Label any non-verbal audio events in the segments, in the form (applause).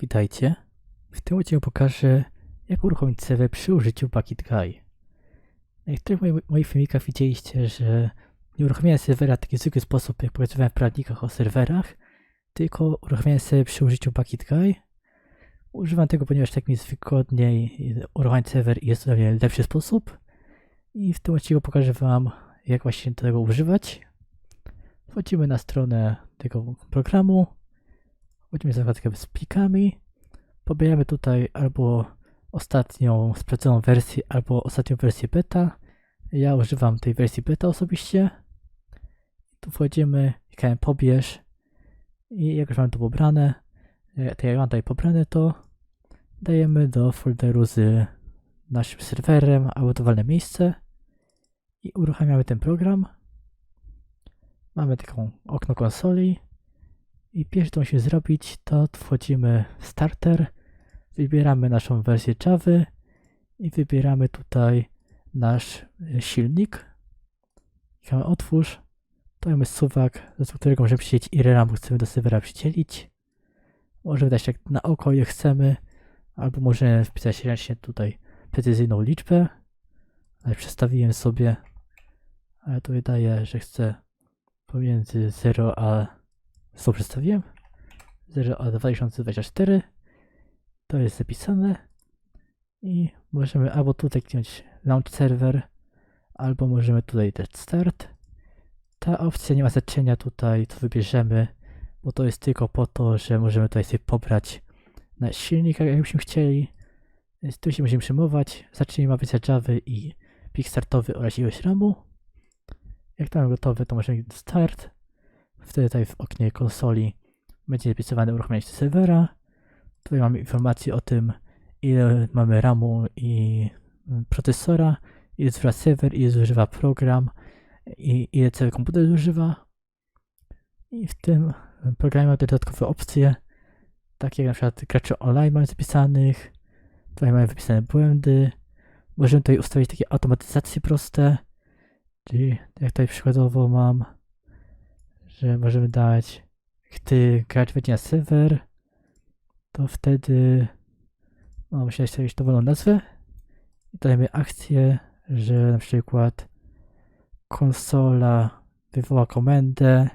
Witajcie. W tym odcinku pokażę, jak uruchomić serwer przy użyciu Bucket Guy. Na niektórych moich, filmikach widzieliście, że nie uruchamiałem serwera w taki zwykły sposób, jak pokazywałem w prawnikach o serwerach, tylko uruchamiałem serwer przy użyciu Bucket Guy. Używam tego, ponieważ tak mi jest wygodniej uruchamiać serwer i jest to dla mnie lepszy sposób. I w tym odcinku pokażę Wam, jak właśnie tego używać. Wchodzimy na stronę tego programu. Wchodzimy w zakładkę z plikami. Pobieramy tutaj albo ostatnią sprawdzoną wersję, albo ostatnią wersję beta. Ja używam tej wersji beta osobiście. Tu wchodzimy, klikamy pobierz i jak już mam to pobrane, e, to jak mam tutaj pobrane, to dajemy do folderu z naszym serwerem albo dowolne miejsce i uruchamiamy ten program. Mamy taką okno konsoli i pierwsze co musimy zrobić to wchodzimy w starter, wybieramy naszą wersję Java i wybieramy tutaj nasz e, silnik. Klikamy otwórz. To mamy suwak, do którego możemy przydzielić ile RAM chcemy do serwera przydzielić. Możemy dać jak na oko je chcemy, albo możemy wpisać ręcznie tutaj precyzyjną liczbę. Ale przestawiłem sobie, ale tu wydaje, że chcę pomiędzy 0 a co przedstawiłem? 0 a 2024 to jest zapisane. I możemy albo tutaj kliknąć launch server albo możemy tutaj dać start. Ta opcja nie ma znaczenia tutaj co wybierzemy bo to jest tylko po to, że możemy tutaj sobie pobrać na silnik jakbyśmy chcieli. Więc tu się możemy przyjmować zacznijmy ma wersja Java i plik startowy oraz ilość RAMu. Jak tam gotowe to możemy start Wtedy tutaj w oknie konsoli będzie napisywane uruchomienie serwera. Tutaj mamy informację o tym, ile mamy RAMu i mm, procesora, ile zużywa serwer, ile zużywa program i ile cały komputer zużywa. I w tym programie mamy dodatkowe opcje, takie jak na przykład graczy online mamy zapisanych, tutaj mamy wypisane błędy, możemy tutaj ustawić takie automatyzacje proste, czyli jak tutaj przykładowo mam że możemy dać, gdy gracz wejdzie na serwer, to wtedy no, musiałeś sobie dowolną nazwę i dajemy akcję, że na przykład konsola wywoła komendę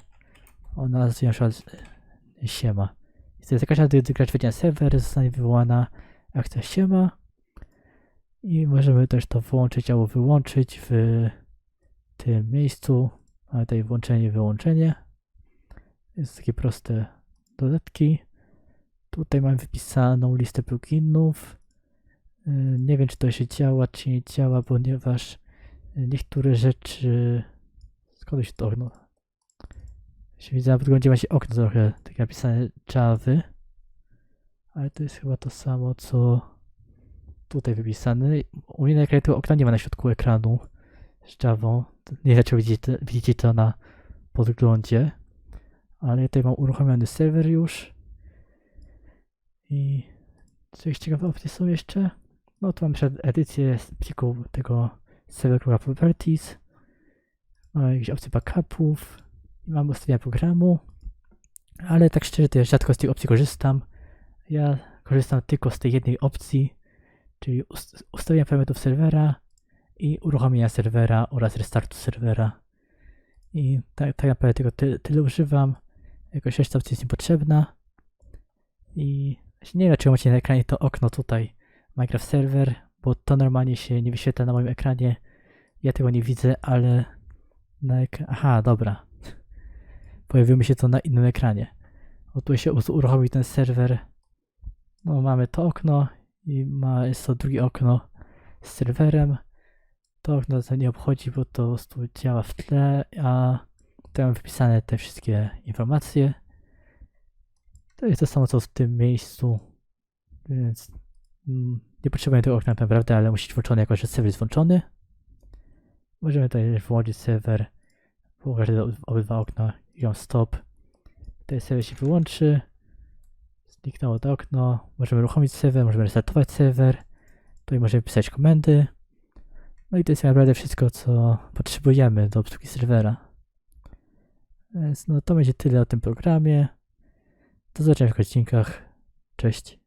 o nazwie na siema. I to jest jakaś gdy gracz wejdzie na serwer, zostanie wywołana akcja siema i możemy też to włączyć albo wyłączyć w tym miejscu. Mamy tutaj włączenie, wyłączenie. Jest takie proste dodatki. Tutaj mam wypisaną listę pluginów. Y, nie wiem, czy to się działa, czy nie działa, ponieważ niektóre rzeczy... Skąd się to okno? Się widzę, na wyglądzie ma się okno trochę, tak napisane Java. Ale to jest chyba to samo, co tutaj wypisane. U mnie na ekranie tego okna nie ma na środku ekranu z Java. Nie czy widzicie, widzicie to na podglądzie ale tutaj mam uruchomiony serwer już. I coś ciekawe opcje są jeszcze. No tu mam przed edycję pliku tego server properties. Mam jakieś opcje backupów. Mam ustawienia programu. Ale tak szczerze to ja rzadko z tych opcji korzystam. Ja korzystam tylko z tej jednej opcji, czyli ustawienia parametrów serwera i uruchomienia serwera oraz restartu serwera. I tak, tak naprawdę tylko ty, tyle używam. Jakoś reszta opcji jest niepotrzebna. I nie wiem, czy macie na ekranie to okno tutaj Minecraft Server, bo to normalnie się nie wyświetla na moim ekranie. Ja tego nie widzę, ale na ekran... Aha, dobra. (laughs) Pojawiło mi się to na innym ekranie. O, tu się uruchomił ten serwer. No, mamy to okno i ma, jest to drugie okno z serwerem. To okno to nie obchodzi, bo to tu działa w tle, a Tutaj mam wypisane te wszystkie informacje. To jest to samo co w tym miejscu, więc mm, nie potrzebuję tego okna tak naprawdę, ale musi być włączony jako, że serwer jest włączony. Możemy tutaj włączyć serwer, położyć obydwa okna i on stop. Tutaj serwer się wyłączy. Zniknęło to okno. Możemy uruchomić serwer, możemy restartować serwer. Tutaj możemy pisać komendy. No i to jest tak naprawdę wszystko, co potrzebujemy do obsługi serwera. No to będzie tyle o tym programie. Do zobaczenia w odcinkach. Cześć.